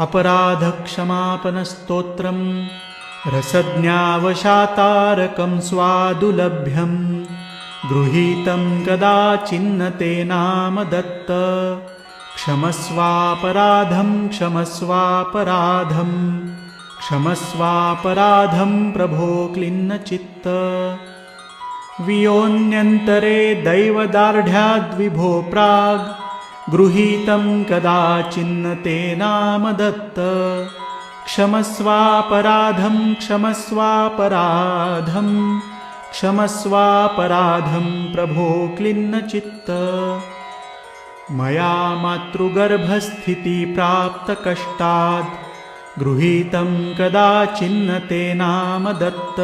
अपराधक्षमापनस्तोत्रम् रसज्ञावशातारकं स्वादुलभ्यं गृहीतं कदाचिन्न ते नाम दत्त। क्षमस्वापराधं क्षमस्वापराधं क्षमस्वापराधं प्रभो क्लिन्नचित्त। वियोन्यन्तरे दैवदार्ढ्याद्विभो प्राग् गृहीतं कदाचिन्न ते नाम दत्त क्षमस्वापराधं क्षमस्वापराधं क्षमस्वापराधं प्रभो क्लिन्नचित्त। मया मातृगर्भस्थितिप्राप्तकष्टाद् गृहीतं कदाचिन्न ते नाम दत्त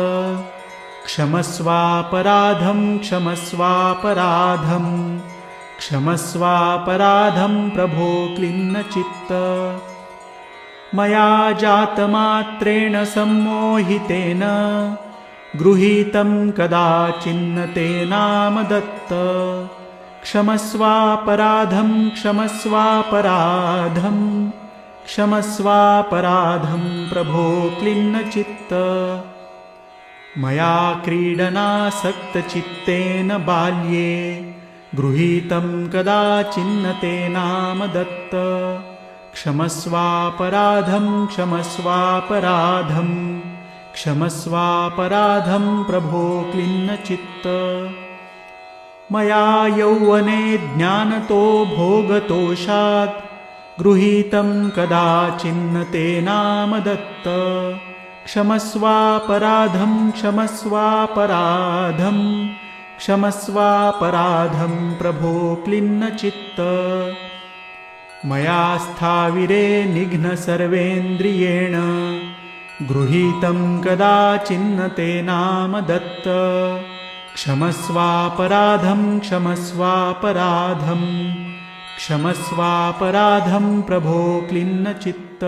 क्षमस्वापराधं क्षमस्वापराधं क्षमस्वापराधं प्रभो क्लिन्नचित्त मया जातमात्रेण सम्मोहितेन गृहीतं कदाचिन्न ते नाम दत्त। क्षमस्वापराधं क्षमस्वापराधं क्षमस्वापराधं प्रभो क्लिन्नचित्त मया क्रीडनासक्तचित्तेन बाल्ये गृहीतं कदाचिन्न ते नाम दत्त क्षमस्वापराधं क्षमस्वापराधं क्षमस्वापराधं प्रभो क्लिन्नचित्त। मया यौवने ज्ञानतो भोगतोषात् गृहीतं कदाचिन्न ते नाम दत्त क्षमस्वापराधं क्षमस्वापराधं क्षमस्वापराधं प्रभो क्लिन्नचित्त मया स्थाविरे निघ्नसर्वेन्द्रियेण गृहीतं कदाचिन्न ते नाम दत्त। क्षमस्वापराधं क्षमस्वापराधं। क्षमस्वापराधं प्रभो क्लिन्नचित्त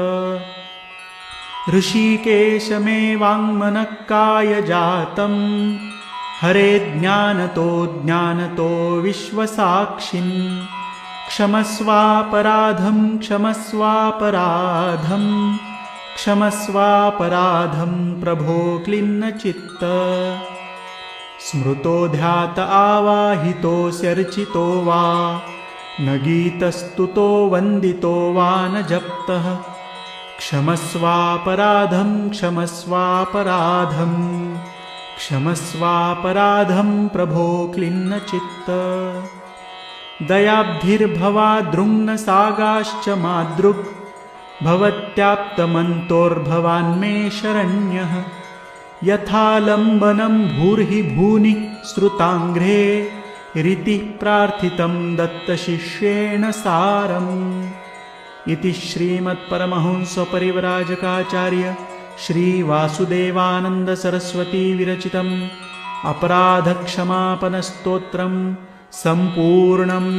ऋषिकेशमेवाङ्मनःकायजातं हरे ज्ञानतो ज्ञानतो विश्वसाक्षिन् क्षमस्वापराधं क्षमस्वापराधं क्षमस्वापराधं प्रभो क्लिन्नचित्त। स्मृतो ध्यात आवाहितोऽस्यर्चितो वा न गीतस्तुतो वन्दितो वा न जप्तः। क्षमस्वापराधं क्षमस्वापराधं क्षमस्वापराधं प्रभो क्लिन्नचित्त। दयाब्धिर्भवादृङ्नसागाश्च मादृक् भवत्याप्तमन्तोर्भवान्मे शरण्यः। यथालम्बनं भूर्हि भूनि श्रुताङ्घ्रे रितिः प्रार्थितं दत्तशिष्येण सारम्। इति श्रीमत्परमहंसपरिवराजकाचार्य श्रीवासुदेवानन्दसरस्वतीविरचितम् अपराधक्षमापनस्तोत्रं सम्पूर्णम्